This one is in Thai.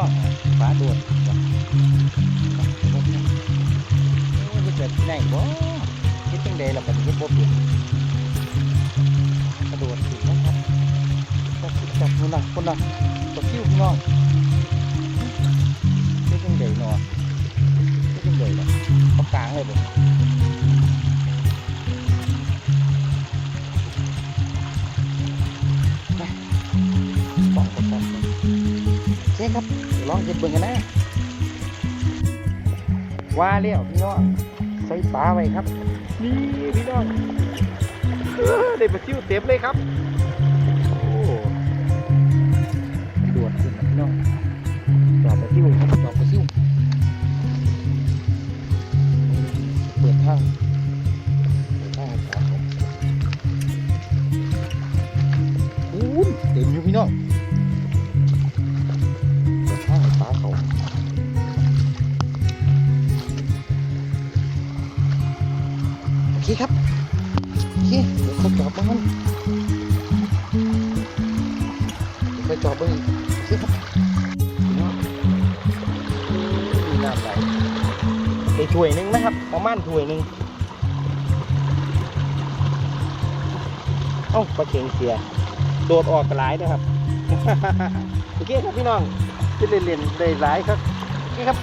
น้องฟ้าโดดว่ะโอ้ยจะเกิดที่ไหนบ่คิดจังใดล่ะบัดนี้บ่เป็นกระ ลองเก็บเบิ่งกันนะ ว่าแล้วพี่น้องใส่ปลาไว้ครับ นี่พี่น้องเออได้ปลาซิวเต็มเลยครับ โอ้ดวดขึ้นนะพี่น้องจอบปลาซิวครับจอบปลาซิวเปิดทางเปิดทางให้ปลาเขาอู้เต็มอยู่พี่น้อง เคครับโอเคเดี๋ยวเขาจอบบ้างมันเดี๋ยวเขาจอบบ้างอีกโอเคครับพี่น้องมีน้ำไหลไอ้ถ้วยหนึงนะครับ ประมาณถ้วยหนึงเอ้าปลาเข็งเสีย โดดออกกระไรด้วยครับ โอเคครับพี่น้องจะเล่นๆได้หลายครับ โอเคครับ